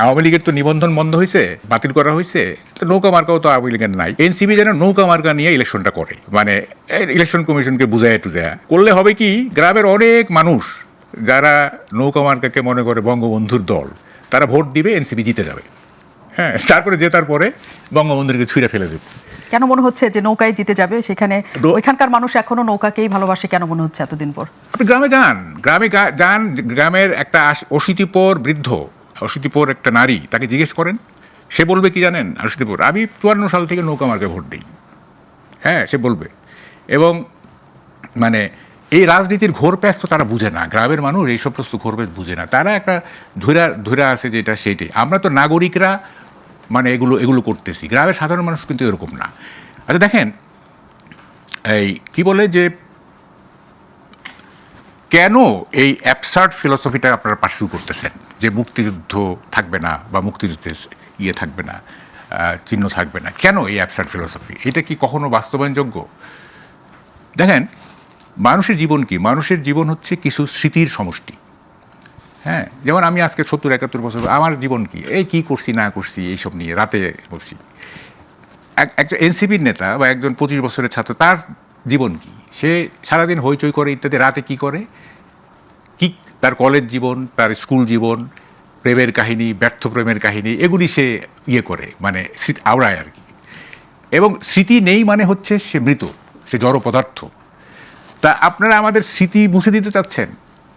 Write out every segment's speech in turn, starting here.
আওয়ামী লীগের তো নিবন্ধন বন্ধ হয়েছে বাতিল করা হয়েছে তো নৌকা মার্কাও তো আওয়ামী লীগের নাই। এনসিপি যেন নৌকা মার্কা নিয়ে ইলেকশনটা করে। মানে ইলেকশন কমিশনকে বুঝায় টুজায় করলে হবে কি গ্রামের অনেক মানুষ যারা নৌকা মার্কাকে মনে করে বঙ্গবন্ধুর দল তারা ভোট দিবে এনসিপি জিতে যাবে। হ্যাঁ তারপরে জেতার পরে বঙ্গবন্ধুকে ছুঁড়ে ফেলে দেবে। কেন মনে হচ্ছে যে নৌকায় জিতে যাবে? সেখানে ওইখানকার মানুষ এখনও নৌকাকেই ভালোবাসে কেন মনে হচ্ছে এতদিন পর? আপনি গ্রামে যান। গ্রামে যান গ্রামের একটা অশীতিপর বৃদ্ধ অশীতিপর একটা নারী তাকে জিজ্ঞেস করেন, সে বলবে কি জানেন অশীতিপর আমি চুয়ান্ন সাল থেকে নৌকা মার্কে ভোট দিই। হ্যাঁ সে বলবে। এবং মানে এই রাজনীতির ঘোর প্যাস তো তারা বুঝে না, গ্রামের মানুষ এই সমস্ত ঘোর প্যাস বুঝে না। তারা একটা ধৈরা ধৈরা আছে যেটা সেইটাই আমরা তো নাগরিকরা মানে এগুলো এগুলো করতেছি। গ্রামের সাধারণ মানুষ কিন্তু এরকম না। আচ্ছা দেখেন, এই কি বলে যে কেন এই অ্যাবসার্ড ফিলসফিটা আপনারা পার্সিউ করতেছেন? যে মুক্তিযুদ্ধ থাকবে না বা মুক্তিযুদ্ধের ইয়ে থাকবে না চিহ্ন থাকবে না, কেন এই অ্যাবসার্ড ফিলসফি এটা কি কখনো বাস্তবায়নযোগ্য? দেখেন, মানুষের জীবন কি? মানুষের জীবন হচ্ছে কিছু স্মৃতির সমষ্টি। হ্যাঁ যেমন আমি আজকে সত্তর, একাত্তর বছর, আমার জীবন কি? এই কি করছি, না করছি, এইসব নিয়ে রাতে বসছি এক- একজন এনসিপির নেতা বা একজন পঁচিশ বছরের ছাত্র, তার জীবন কি? সে সারাদিন হইচই করে ইত্যাদি, রাতে কি করে? কি? তার কলেজ জীবন তার স্কুল জীবন প্রেমের কাহিনী ব্যর্থ প্রেমের কাহিনী এগুলি সে ইয়ে করে মানে স্মৃতি আওড়ায় আর কি। এবং স্মৃতি নেই মানে হচ্ছে সে মৃত সে জড় পদার্থ। তা আপনারা আমাদের স্মৃতি মুছে দিতে চাচ্ছেন?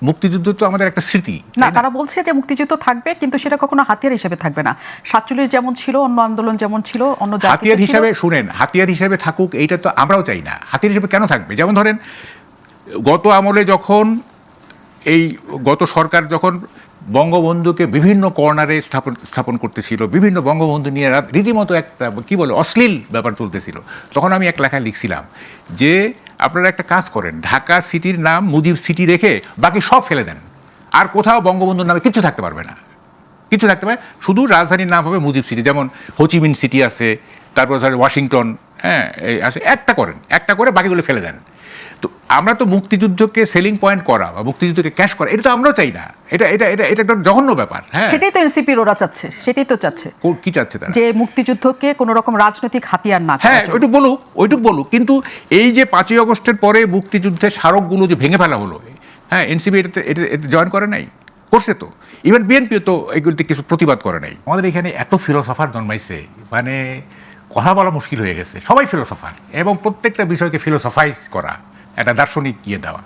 মুক্তিযুদ্ধ তো আমাদের একটা স্মৃতি না তারা বলছে যে মুক্তিযুদ্ধ থাকবে কিন্তু সেটা কখনো হাতিয়ার হিসেবে থাকবে না। সাতচল্লিশ যেমন ছিল অন্য আন্দোলন যেমন ছিল অন্য হাতিয়ার হিসাবে শুনেন হাতিয়ার হিসাবে থাকুক এইটা তো আমরাও চাই না। হাতিয়ার হিসেবে কেন থাকবে? যেমন ধরেন গত আমলে যখন এই গত সরকার যখন বঙ্গবন্ধুকে বিভিন্ন কর্নারে স্থাপন স্থাপন করতেছিল, বিভিন্ন বঙ্গবন্ধু নিয়ে রাত- রীতিমতো একটা, কী বলে, অশ্লীল ব্যাপার চলতেছিল, তখন আমি এক লেখায় লিখছিলাম যে, আপনারা একটা কাজ করেন, ঢাকা সিটির নাম মুজিব সিটি রেখে বাকি সব ফেলে দেন, আর কোথাও বঙ্গবন্ধুর নামে কিছু থাকতে পারবে না কিছু থাকতে পারে শুধু রাজধানীর নাম হবে মুজিব সিটি, যেমন হোচিমিন সিটি আছে, তারপর ধরেন ওয়াশিংটন হ্যাঁ আছে, একটা করেন, একটা করে বাকিগুলো ফেলে দেন তো আমরা তো মুক্তিযুদ্ধকে সেলিং পয়েন্ট করা বা মুক্তিযুদ্ধকে ক্যাশ করা এটা তো আমরাও চাই না। এটা এটা এটা এটা একটা জঘন্য ব্যাপার। হ্যাঁ। সেটাই তো এনসিপির ওরা চাচ্ছে সেটাই তো চাচ্ছে। কো- কি চাচ্ছে তারা? যে মুক্তিযুদ্ধকে কোনো রকম রাজনৈতিক হাতিয়ার না হ্যাঁ ওইটুক বলুক ওইটুক বলুক কিন্তু এই যে পাঁচই আগস্টের পরে মুক্তিযুদ্ধের স্মারকগুলো যে ভেঙে ফেলা হলো হ্যাঁ এনসিবি এটাতে এটা এটা জয়েন করে নাই? করছে তো। ইভেন বিএনপিও তো এগুলিতে কিছু প্রতিবাদ করে নাই। আমাদের এখানে এত ফিলোসফার জন্মাইছে মানে কথা বলা মুশকিল হয়ে গেছে। সবাই ফিলোসফার এবং প্রত্যেকটা বিষয়কে ফিলোসফাইজ করা। একটা দার্শনিক ইয়ে দেওয়া।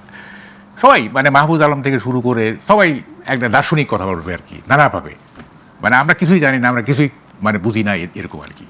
সবাই মানে মাহবুজ আলম থেকে শুরু করে সবাই একটা দার্শনিক কথা বলবে আর কি, নানাভাবে। মানে আমরা কিছুই জানি না, আমরা কিছুই মানে বুঝি না এরকম আর কি।